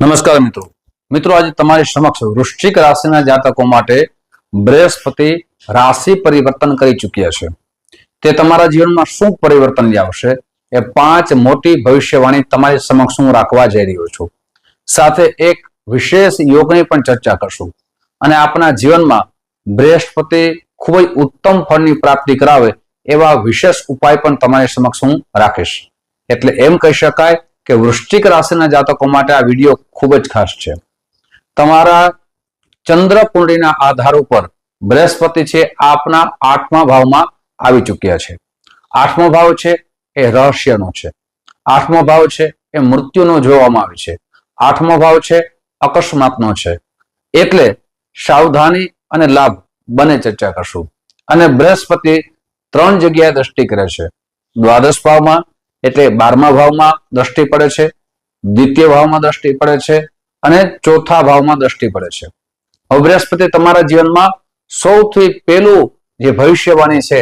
નમસ્કાર મિત્રો. મિત્રો, આજે તમારી સમક્ષ વૃશ્ચિક રાશિના જાતકો માટે બૃહસ્પતિ રાશિ પરિવર્તન કરી ચૂક્યા છે. તે તમારા જીવનમાં શું પરિવર્તન લાવશે? એ પાંચ મોટી ભવિષ્યવાણી તમારી સમક્ષ હું રાખવા જઈ રહ્યો છું. સાથે એક વિશેષ યોગની પણ ચર્ચા કરશું. અને આપણા જીવનમાં બૃહસ્પતિ ખૂબ જ ઉત્તમ ફળની પ્રાપ્તિ કરાવે એવા વિશેષ ઉપાય પણ તમારી સમક્ષ હું રાખીશ. એટલે એમ કહી શકાય કે વૃશ્ચિક રાશિના જાતકો માટે આ વીડિયો ખૂબ જ ખાસ છે. તમારા ચંદ્ર કુંડળીના આધાર ઉપર બૃહસ્પતિ છે, આપના આઠમા ભાવમાં આવી ચૂક્યા છે. આઠમો ભાવ છે, એ રહસ્યનો છે. આઠમો ભાવ છે, એ મૃત્યુનો જોવામાં આવે છે. આઠમો ભાવ છે, અકસ્માતનો છે. એટલે સાવધાની અને લાભ બંને ચર્ચા કરશું. અને બૃહસ્પતિ ત્રણ જગ્યાએ દ્રષ્ટિ કરે છે. દ્વાદશ ભાવમાં એટલે બારમા ભાવમાં દ્રષ્ટિ પડે છે, દ્વિતીય ભાવમાં દ્રષ્ટિ પડે છે અને ચોથા ભાવમાં દ્રષ્ટિ પડે છે. હવે બૃહસ્પતિ તમારા જીવનમાં સૌથી પહેલું જે ભવિષ્યવાણી છે,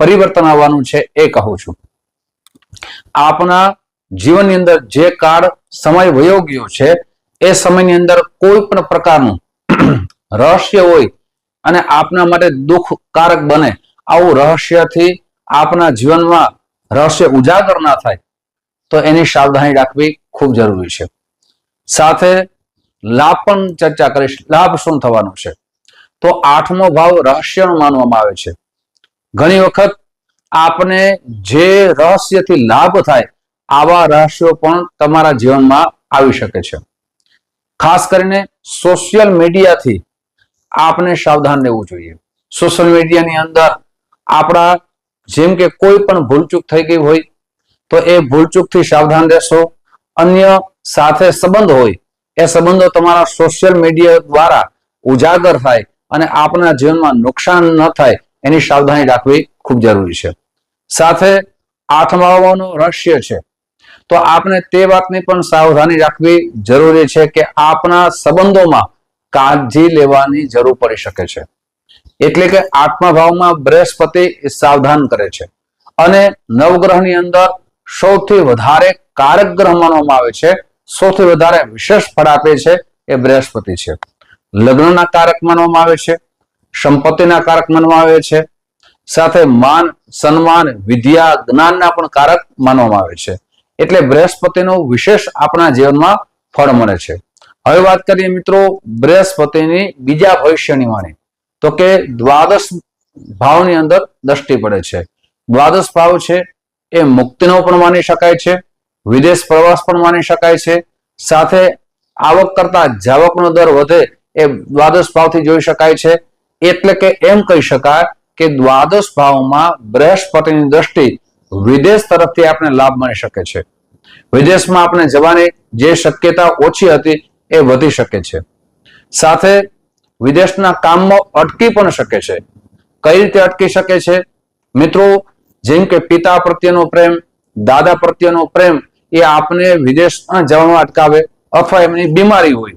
પરિવર્તન આવવાનું છે એ કહું છું. આપના જીવનની અંદર જે કાળ સમય વયો ગયો છે, એ સમયની અંદર કોઈ પણ પ્રકારનું રહસ્ય હોય અને આપના માટે દુઃખકારક બને, આવું રહસ્યથી આપના જીવનમાં રહસ્ય ઉજાગર ના થાય, તો એની સાવધાની રાખવી ખૂબ જરૂરી છે. સાથે લાભ પણ ચર્ચા કરીશ. લાભ શું થવાનો છે? તો આઠમો ભાવ રહસ્યનો માનવામાં આવે છે. ઘણી વખત આપને જે રહસ્યથી લાભ થાય, આવા રહસ્યો પણ તમારા જીવનમાં આવી શકે છે. ખાસ કરીને સોશિયલ મીડિયાથી આપને સાવધાન રહેવું જોઈએ. સોશિયલ મીડિયાની અંદર આપણા જેમ કે કોઈ પણ ભૂલચૂક થઈ ગઈ હોય, તો એ ભૂલચૂકથી સાવધાન રહેશો. અન્ય સાથે સંબંધ હોય, એ સંબંધો તમારા સોશિયલ મીડિયા દ્વારા ઉજાગર થાય અને આપના જીવનમાં નુકસાન ન થાય, એની સાવધાની રાખવી ખૂબ જરૂરી છે. સાથે આઠમાવાનું રહસ્ય છે. તો આપણે તે વાતની પણ સાવધાની રાખવી જરૂરી છે કે આપણા સંબંધોમાં કાળજી લેવાની જરૂર પડી શકે છે. એટલે કે આત્મા ભાવમાં બૃહસ્પતિ સાવધાન કરે છે. અને નવગ્રહની અંદર સૌથી વધારે કારક ગ્રહ માનવામાં આવે છે. સૌથી વધારે વિશેષ ફળ આપે છે એ બૃહસ્પતિ છે. લગ્નના કારક માનવામાં આવે છે. સંપત્તિના કારક માનવામાં આવે છે. સાથે માન, સન્માન, વિદ્યા, જ્ઞાનના પણ કારક માનવામાં આવે છે. એટલે બૃહસ્પતિનું વિશેષ આપણા જીવનમાં ફળ મળે છે. હવે વાત કરીએ મિત્રો બૃહસ્પતિની બીજા ભવિષ્યની વાણી. તો કે દ્વાદશ ભાવની અંદર દ્રષ્ટિ પડે છે. દ્વાદશ ભાવ છે એ મુક્તિનો પણ માની શકાય છે, વિદેશ પ્રવાસ પણ માની શકાય છે, સાથે આવક કરતા જાવકનો દર વધે એ દ્વાદશ ભાવથી જોઈ શકાય છે. એટલે કે એમ કહી શકાય કે દ્વાદશ ભાવમાં બૃહસ્પતિની દ્રષ્ટિ વિદેશ તરફથી આપણે લાભ મળી શકે છે. વિદેશમાં આપણે જવાની જે શક્યતા ઓછી હતી એ વધી શકે છે. સાથે વિદેશના કામમાં અટકી પણ શકે છે. કઈ રીતે અટકી શકે છે? મિત્રો, જેમ કે પિતા પ્રત્યેનો પ્રેમ, દાદા પ્રત્યેનો પ્રેમ, એ આપને વિદેશમાં જવાનું અટકાવે, અથવા એમની બીમારી હોય.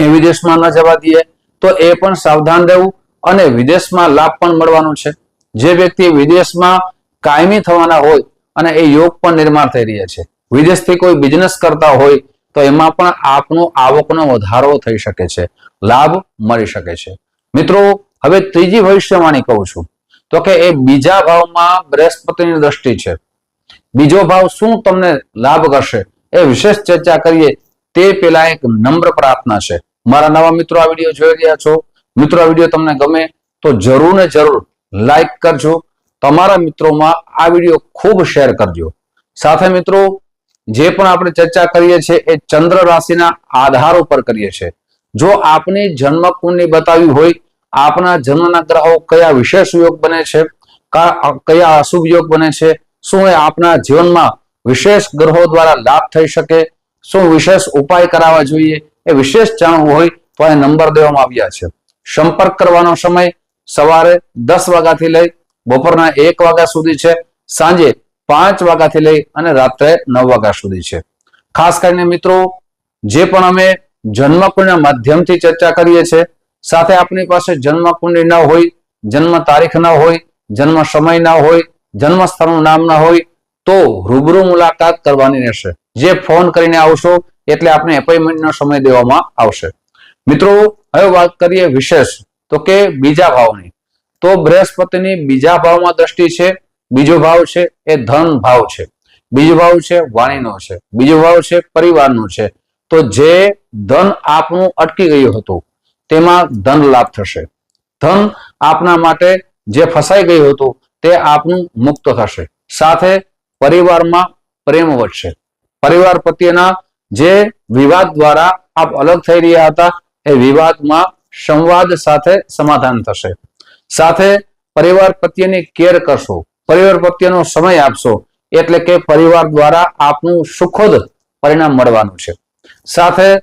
એ વિદેશમાં ન જવા દઈએ, તો એ પણ સાવધાન રહેવું અને વિદેશમાં લાભ પણ મળવાનો છે. જે વ્યક્તિ વિદેશમાં કાયમી થવાના હોય અને એ યોગ પણ નિર્માણ થઈ રહ્યા છે. વિદેશથી કોઈ બિઝનેસ કરતા હોય, તો એમાં પણ આપનો આવકનો વધારો થઈ શકે છે. લાભ મળી શકે છે. મિત્રો, હવે ત્રીજી ભવિષ્યવાણી કહું છું. તો કે એ બીજા ભાવમાં બૃહસ્પતિની દ્રષ્ટિ છે. બીજો ભાવ શું તમને લાભ કરશે? એ વિશેષ ચર્ચા કરીએ. તે પેલા એક નમ્ર પ્રાર્થના છે. મારા નવા મિત્રો આ વીડિયો જોઈ રહ્યા છો. મિત્રો, આ વીડિયો તમને ગમે તો જરૂર ને જરૂર લાઈક કરજો. તમારા મિત્રોમાં આ વીડિયો ખૂબ શેર કરજો. સાથે મિત્રો, જે પણ આપણે ચર્ચા કરીએ છીએ એ ચંદ્ર રાશિના આધાર ઉપર કરીએ છીએ. જો આપની જન્મ કુંડલી બતાવી હોય, આપના જન્મના ગ્રહો કયા વિશેષ યોગ બને છે કયા અશુભ યોગ બને છે, શું એ આપના જીવનમાં વિશેષ ગ્રહો દ્વારા લાભ થઈ શકે, શું વિશેષ ઉપાય કરાવવા જોઈએ, એ વિશેષ જાણવું હોય તો એ નંબર દેવામાં આવ્યા છે. સંપર્ક કરવાનો સમય સવારે દસ વાગ્યાથી લઈ બપોરના એક વાગ્યા સુધી છે, સાંજે પાંચ વાગ્યાથી લઈ અને રાત્રે નવ વાગ્યા સુધી છે. ખાસ કરીને મિત્રો, જે પણ અમે જન્મકુંડના માધ્યમથી ચર્ચા કરીએ છીએ. સાથે આપણી પાસે જન્મકુંડી ન હોય, જન્મ તારીખ ના હોય, જન્મ સમય ના હોય જન્મ સ્થળનું નામ ના હોય, તો રૂબરૂ મુલાકાત કરવાની રહેશે. જે ફોન કરીને આવશો એટલે આપને એપોઇન્ટમેન્ટનો સમય દેવામાં આવશે. મિત્રો, હવે વાત કરીએ વિશેષ. તો કે બીજા ભાવની. તો બૃહસ્પતિની બીજા ભાવમાં દ્રષ્ટિ છે, બીજો ભાવ છે એ ધન ભાવ છે. બીજો ભાવ છે વાણીનો છે. બીજો ભાવ છે પરિવારનો છે. તો જે ધન આપનું અટકી ગયું હતું, તેમાં ધન લાભ થશે. ધન આપના માટે જે ફસાઈ ગયું હતું, તે આપનું મુક્ત થશે. સાથે પરિવારમાં પ્રેમ વધશે. પરિવાર પ્રત્યેના જે વિવાદ દ્વારા આપ અલગ થઈ રહ્યા હતા, એ વિવાદમાં સંવાદ સાથે સમાધાન થશે. સાથે પરિવાર પ્રત્યેની કેર કરશો. પરિવાર પ્રત્યેનો સમય આપશો. એટલે કે પરિવાર દ્વારા આપનું સુખદ પરિણામ મળવાનું છે. સાથે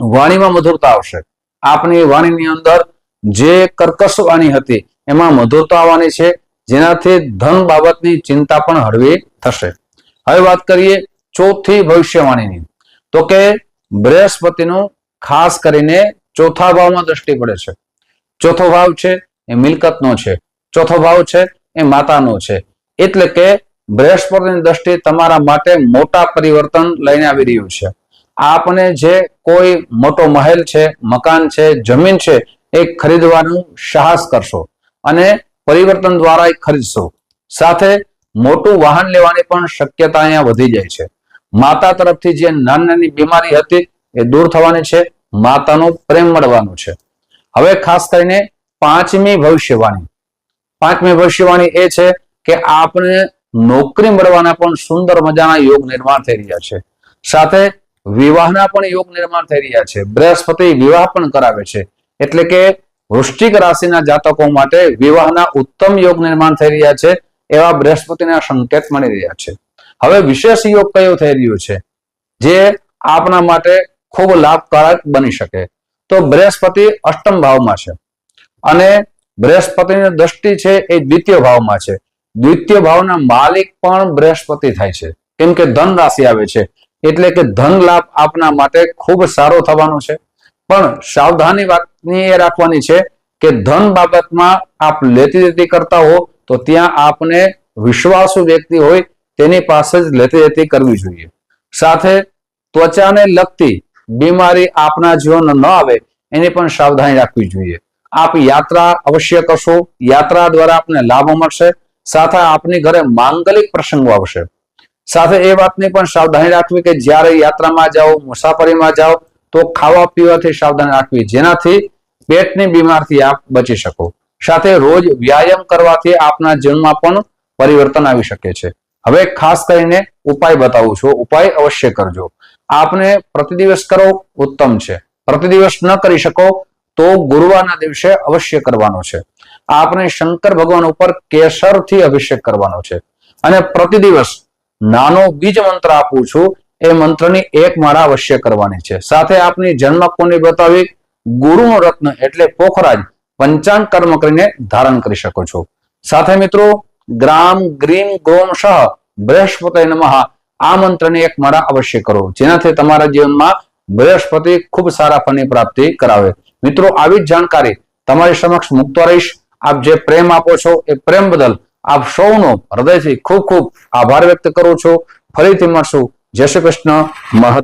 વાણીમાં મધુરતા આવશે. આપની વાણીની અંદર જે કર્કશ વાણી હતી, એમાં મધુરતા આવવાની છે, જેનાથી ધન બાબતની ચિંતા પણ હળવી થશે. હવે વાત કરીએ ચોથી ભવિષ્યવાણીની. તો કે બૃહસ્પતિનું ખાસ કરીને ચોથા ભાવમાં દ્રષ્ટિ પડે છે. ચોથો ભાવ છે, એ મિલકતનો છે. ચોથો ભાવ છે, એ માતાનો છે. એટલે કે બૃહસ્પતિની દ્રષ્ટિ તમારા માટે મોટા પરિવર્તન લઈને આવી રહ્યું છે. આપને જે કોઈ મોટો મહેલ છે, મકાન છે, જમીન છે, એ ખરીદવાનું સાહસ કરશો અને પરિવર્તન દ્વારા એ ખરીદશો. સાથે મોટું વાહન લેવાની પણ શક્યતા અહીંયા વધી જાય છે. માતા તરફથી જે નાની નાની બીમારી હતી, એ દૂર થવાની છે, માતાનો પ્રેમ મળવાનો છે. હવે ખાસ કરીને પાંચમી ભવિષ્યવાણી. પાંચમી ભવિષ્યવાણી એ છે કે આપણે નોકરી મળવાના પણ સુંદર મજાના યોગ નિર્માણ થઈ રહ્યા છે. સાથે વિવાહના પણ યોગ નિર્માણ થઈ રહ્યા છે. બૃહસ્પતિ વિવાહ પણ કરાવે છે. એટલે કે વૃશ્ચિક રાશિના જાતકો માટે વિવાહના ઉત્તમ યોગ નિર્માણ થઈ રહ્યા છે એવા બૃહસ્પતિના સંકેત મળી રહ્યા છે. હવે વિશેષ યોગ કયો થઈ રહ્યો છે? જે આપના માટે ખૂબ લાભકારક બની શકે. તો બૃહસ્પતિ અષ્ટમ ભાવમાં છે. અને બૃહસ્પતિની દ્રષ્ટિ છે એ દ્વિતીય ભાવમાં છે. દ્વિતીય ભાવના માલિક પણ બૃહસ્પતિ થાય છે. કેમ કે ધન રાશિ આવે છે. એટલે કે ધન લાભ આપના માટે ખૂબ સારો થવાનો છે. પણ સાવધાની વાતની એ રાખવાની છે કે ધન બાબતમાં આપ લેતી દેતી કરતા હો, તો ત્યાં આપને વિશ્વાસુ વ્યક્તિ હોય તેની પાસે જ લેતી દેતી કરવી જોઈએ. સાથે ત્વચાને લગતી બીમારી આપના જીવન ન આવે, એની પણ સાવધાની રાખવી જોઈએ. આપ યાત્રા અવશ્ય કરશો. યાત્રા દ્વારા આપને લાભ મળશે. સાથે આપની ઘરે માંગલિક પ્રસંગો આવશે. સાથે એ વાતની પણ સાવધાની રાખવી કે જ્યારે યાત્રામાં જાઓ, મુસાફરીમાં જાઓ, તો ખાવા પીવાથી સાવધાની રાખવી, જેનાથી પેટની બીમારથી આપ બચી શકો. સાથે રોજ વ્યાયામ કરવાથી આપના જીવનમાં પણ પરિવર્તન આવી શકે છે. હવે ખાસ કરીને ઉપાય બતાવું છું. ઉપાય અવશ્ય કરજો. આપને પ્રતિદિવસ કરો, ઉત્તમ છે. પ્રતિદિવસ ન કરી શકો, તો ગુરુવારના દિવસે અવશ્ય કરવાનો છે. આપને શંકર ભગવાન ઉપર કેસરથી અભિષેક કરવાનો છે. અને પ્રતિદિવસ નાનો બીજ મંત્ર આપું છું. એ મંત્રની એક માળા અવશ્ય કરવાની છે. સાથે આપની જન્મ કુંડળી બતાવી ગુરુનો રત્ન એટલે પોખરાજ પંચાંગ કર્મ કરીને ધારણ કરી શકો છો. સાથે મિત્રો, ગ્રામ ગ્રીમ ગોમ સહ બૃહસ્પતિ નમઃ આ મંત્રની એક માળા અવશ્ય કરો. જેનાથી તમારા જીવનમાં બૃહસ્પતિ ખૂબ સારા ફળની પ્રાપ્તિ કરાવે. મિત્રો, આવી જ જાણકારી તમારી સમક્ષ મૂકતો રહીશ. આપ જે પ્રેમ આપો છો એ પ્રેમ બદલ આપ સૌનો હૃદયથી ખૂબ ખૂબ આભાર વ્યક્ત કરું છું. ફરીથી મળશું. જય શ્રી કૃષ્ણ. મહત